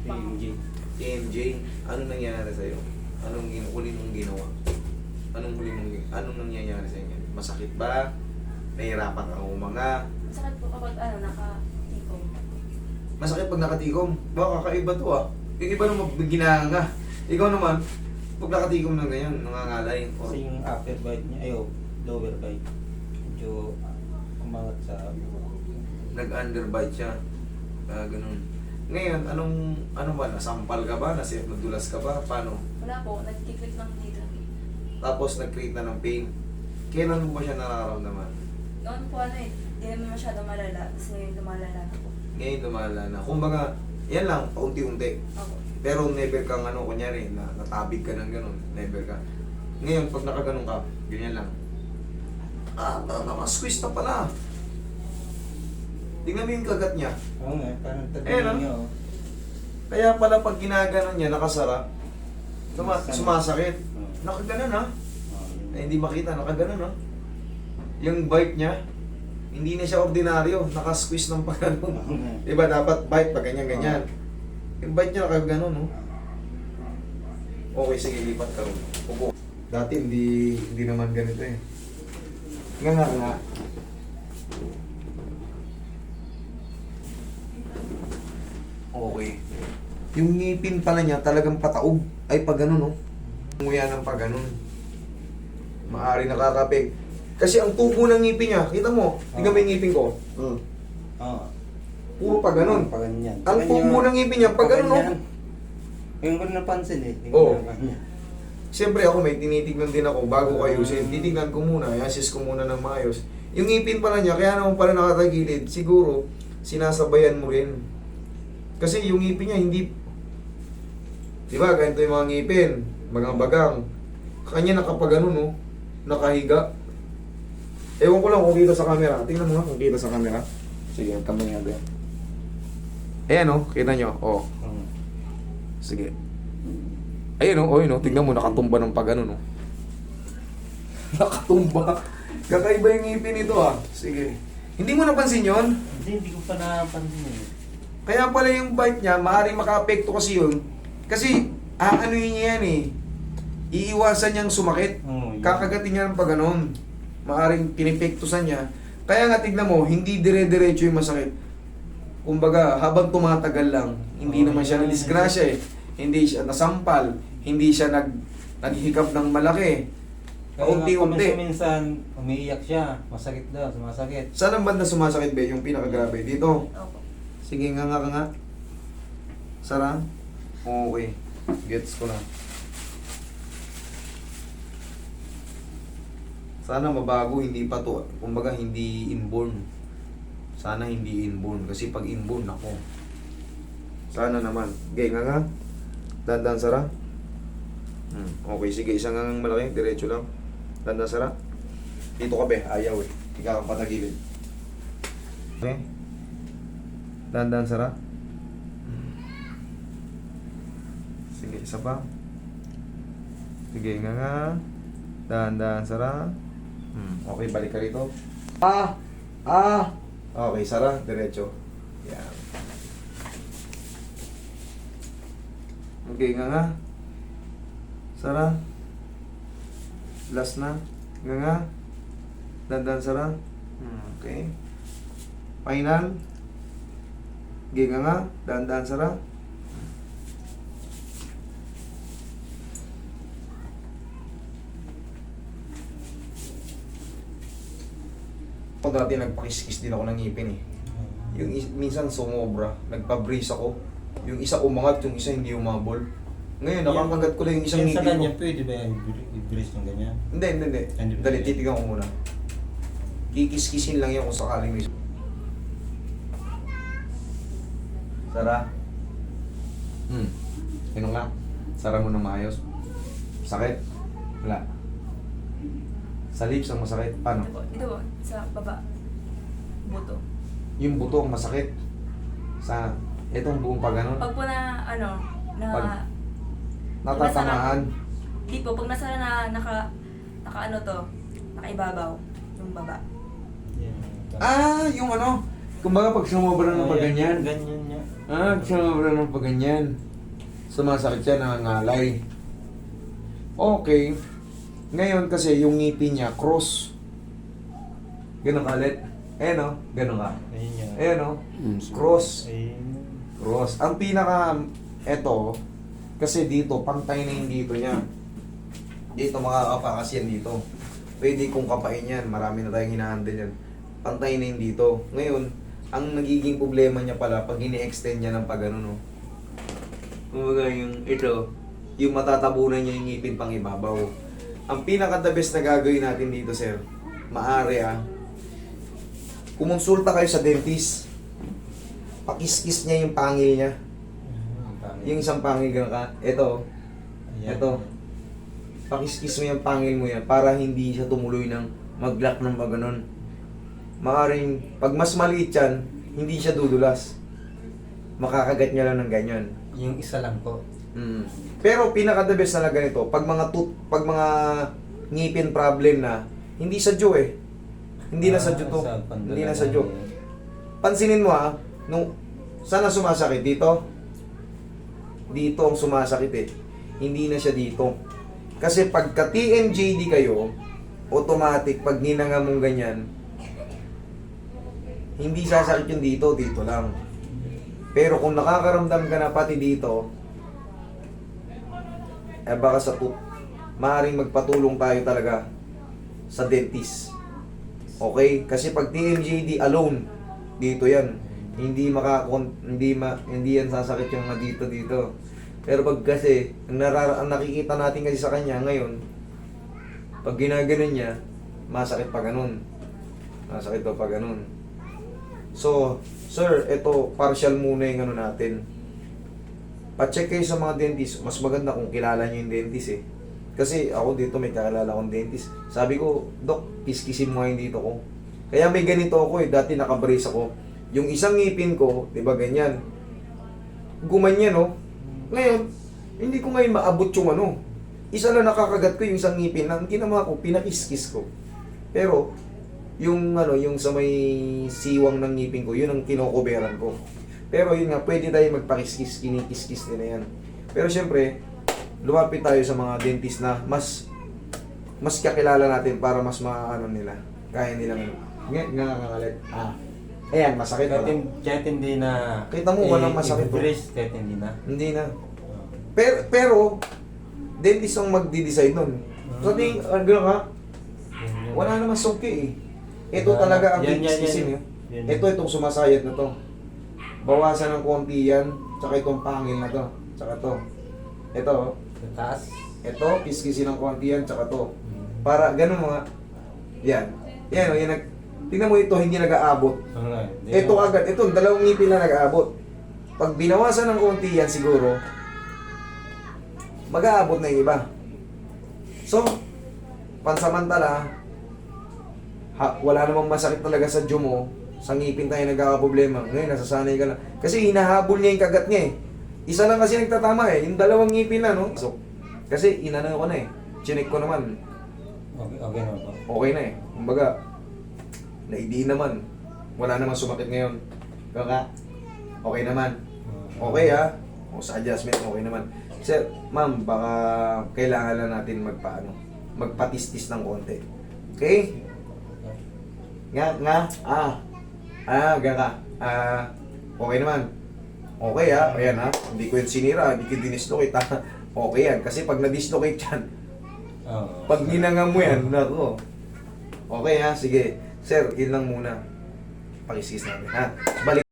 PMG. TMJ, ano nangyari sa'yo? Anong gin- huli mong ginawa? Anong huli mong gin- Anong nangyayari sa inyo? Masakit ba? Nahirapan kang umanga? Masakit po kapag ano, naka-tikong. Masakit pag nakatikom? Baka kakaiba to ah. Yung iba naman ginanga. Ikaw naman, pag nakatikom na ganyan, nangangalay. Or, Kasi yung upper bite niya, ayo, lower bite. Medyo umangat sa nag-underbite siya. Ah, ganun. Ngayon, anong, ano ba? Nasampal ka ba? Nasi, nadulas ka ba? Paano? Wala po, nagkiklik lang dito. Tapos nag-create na ng pain. Kailan mo ba siya nararamdaman? Noon po ano eh, di naman masyado malala. Tapos ngayon lumalala na po. Ngayon lumala na. Kumbaga, yan lang, paunti-unti. Ako. Pero never kang ano, kunyari, na, natabig ka ng ganun. Never ka. Ngayon, pag nakaganon ka, ganyan lang. Ah, na, na-squeeze na pala. Tingnan mo yung kagat niya. Oo nga, parang Eh, no? tabi niya, oh. Kaya pala pag ginaganon niya, nakasara, suma, sumasakit. Oo. Nakaganon ha. Oh, yun. Eh, hindi makita, nakaganon ha. Yung bite niya, hindi na siya ordinaryo, nakasqueeze ng pagganon. Oo nga. Diba dapat bite pag ganyan-ganyan. Yung bite niya nakaganon, no? Okay, sige, lipat ka rin. Upo. Dati hindi, hindi naman ganito eh. Nga nga nga. Okay. Yung ngipin pala niya talagang pataog. Ay, pag ganun, no? Nguya ng pag ganun. Maari nakakapig. Kasi ang tubo ng ngipin niya, kita mo, tingnan mo yung ngipin ko. Hmm. Oo. Puro pa ganun. Pa ganyan. Ang tubo ng ngipin niya, pag ganun, no? Yung ko napansin eh. Oo. ganyan. Siyempre ako may tinitignan din ako bago ko ayusin. Titignan ko muna, i-assist ko muna ng maayos. Yung ngipin pala niya, kaya naman pala nakatagilid, siguro sinasabayan mo rin. Kasi yung ngipin niya hindi... Di ba, ganito yung mga ngipin, bagang-bagang. Kanya nakapagano, no? Nakahiga. Ewan ko lang kung kita sa camera. Tingnan mo nga kung kita sa camera. Sige, kamay nga ganyan. Ayan, no? Kita nyo? Oh. Sige. Ayun oh, ayun oh, tingnan mo nakatumba ng pag ano no. nakatumba. Kakaiba yung ngipin nito ah. Sige. Hindi mo napansin 'yon? Hindi, hindi ko pa napansin eh. Kaya pala yung bite niya, maaaring makaapekto kasi yun. Kasi aanoyin niya yan eh. Iiwasan niyang sumakit. Oo, yun. Kakagatin niya ng pag ganon. Maaring pinipektusan niya. Kaya nga tignan mo, hindi dire-diretso yung masakit. Kumbaga, habang tumatagal lang, hindi Oo, naman siya yun. na-disgrasya eh. Hindi siya nasampal, hindi siya nag naghihikap ng malaki. Kaya Unti-unti. nga, minsan umiiyak siya. Masakit daw, sumasakit. Saan ang banda sumasakit ba? Yung pinakagrabe. Dito. Sige nga nga nga. Sara? Okay. Gets ko na. Sana mabago, hindi pa to. Kumbaga, hindi inborn. Sana hindi inborn. Kasi pag inborn, ako. Sana naman. Okay, nga nga. Dandan, Sara. Hmm. Okay, sige. Isang nga malaki. Diretso lang. Dandan, Sara. Dito ka, be. Ayaw eh. Ikaw ang patagilid. Okay. Dandan, Sara. Sige, isa pa. Sige, nga nga. Dahan-dahan, Sara. Hmm. Okay, balik ka rito. Ah! Ah! Okay, Sara. Diretso. Yan. Okay, nga nga. Sara. Last na. Nga nga. Dandan, Sara. Hmm, okay. Final. Okay, nga nga. Dahan-dahan, Sara. Ako dati nagpakiskis din ako ng ngipin eh. Yung is- minsan sumobra, nagpa-brace ako. Yung isa umangat, yung isa hindi umabol. Ngayon, nakakagat ko lang yung isang Yan sa ngipin kanya, ko. pwede ba yan i-brace ng ganyan? Hindi, hindi, hindi. Hindi ba Dali, titigan ko muna. Kikis-kisin lang yan kung sakaling may... Sara? Hmm. Ano nga? Sara mo na maayos. Sakit? Wala. Sa lips ang masakit. Paano? Ito po, ito po, sa baba. Buto. Yung buto ang masakit. Sa itong buong pag ano, Pag po na, ano, na... Pag- natatamahan. Di po, pag nasa na, naka, naka ano to, nakaibabaw, yung baba. Yan. Ah, yung ano, kumbaga pag sumobra ng Oh, pag yan, ganyan. Ganyan niya. Ah, sumabra ng pag ganyan. Sumasakit siya, nangangalay. Okay. Ngayon kasi yung ngipin niya, cross. Ganun ka ulit. Ayan o, ganun ka. Ayun nga. Ayan o, cross. Ayun. Cross. Ang pinaka, eto, kasi dito, pantay na yung dito niya. Dito makakapakas yan dito. Pwede kong kapain yan. Marami na tayong hinahandle yan. Pantay na yung dito. Ngayon, ang nagiging problema niya pala pag ini-extend niya ng pag ano, no. Kumbaga yung ito, yung matatabunan niya yung ngipin pang ibabaw. Ang pinaka the best na gagawin natin dito, sir, maari ah, kumonsulta kayo sa dentist. Pakiskis niya yung pangil niya. Yung isang pangil ka, ito, ito. Pakiskis mo yung pangil mo yan para hindi siya tumuloy ng mag-lock ng mga ganun. Maaring, pag mas maliit yan, hindi siya dudulas. Makakagat niya lang ng ganyan. Yung isa lang po. Mm. Pero pinaka the best na ganito, pag mga tooth, pag mga ngipin problem na, hindi sa jaw eh. Hindi na sa jaw to. Ah, sa Hindi na sa jaw. Pansinin mo ha, nung sana sumasakit dito. Dito ang sumasakit eh. Hindi na siya dito. Kasi pagka TMJD kayo, automatic pag ninanga mong ganyan, hindi sasakit yung dito, dito lang. Pero kung nakakaramdam ka na pati dito, eh baka sa tooth, maaaring magpatulong tayo talaga sa dentist. Okay? Kasi pag TMJD alone, dito yan. Hindi maka hindi ma, hindi yan sasakit yung mga dito dito. Pero pag kasi ang, narara, ang nakikita natin kasi sa kanya ngayon, pag ginaganon niya, masakit pa ganun. Masakit pa pa ganun. So, sir, ito partial muna yung ano natin. Pa-check kayo sa mga dentist. Mas maganda kung kilala niyo yung dentist eh. Kasi ako dito may kakilala akong dentist. Sabi ko, Dok, kiskisin mo yung dito ko. Kaya may ganito ako eh. Dati nakabrace ako. Yung isang ngipin ko, di ba ganyan? Gumanyan no? Ngayon, hindi ko ngayon maabot yung ano. Isa lang nakakagat ko yung isang ngipin. Ang ginawa ko, pinakiskis ko. Pero, yung ano, yung sa may siwang ng ngipin ko, yun ang kinokoberan ko. Pero yun nga, pwede tayo magpakiskis, kinikiskis nila yan. Pero syempre, lumapit tayo sa mga dentist na mas mas kakilala natin para mas maano nila. Kaya nilang nga nga nga Ah. Ayan, masakit Kahit, hin- kahit hindi na... Kita mo, walang masakit po. i-brace, kahit hindi na. Hindi na. Pero, pero dentist ang magdi-decide nun. Sa tingin, ano gano'n ka? Wala naman sungki eh. Ito Wala. talaga ang Yan, yan, eh. Yan. Ito itong sumasayad na to. Bawasan ng konti yan, tsaka itong pangil na to, tsaka to. Ito, oh. Taas. ito, kiskisin ng konti yan, tsaka to. Hmm. Para ganun mga, yan. Yan o, yan nag, tingnan mo ito, hindi nag-aabot. Ito agad, ito, dalawang ngipin na nag-aabot. Pag binawasan ng konti yan siguro, mag-aabot na yung iba. So, pansamantala, ha, wala namang masakit talaga sa mo, sa ngipin tayo nagkakaproblema. Ngayon, nasasanay ka lang. Kasi hinahabol niya yung kagat niya eh. Isa lang kasi nagtatama eh, yung dalawang ngipin na, no? So, kasi inano ko na eh. Chinek ko naman, Okay, okay naman po. okay na eh. Kumbaga, naidi naman. Wala naman sumakit ngayon. Kaka, okay naman. Okay ah. O sa adjustment, okay naman. Sir, ma'am, baka kailangan lang natin magpaano, magpatistis ng konti. Okay? Nga, nga, ah. Ah, gaka. Ah, okay naman. Okay ah, ayan ah. Hindi ko yung sinira, hindi ko dinislocate ah. Okay yan, kasi pag na-dislocate yan, Oo. pag ginanga mo yan, nako. Okay ha, sige. Sir, yun lang muna. Pakisis namin ha. Balik.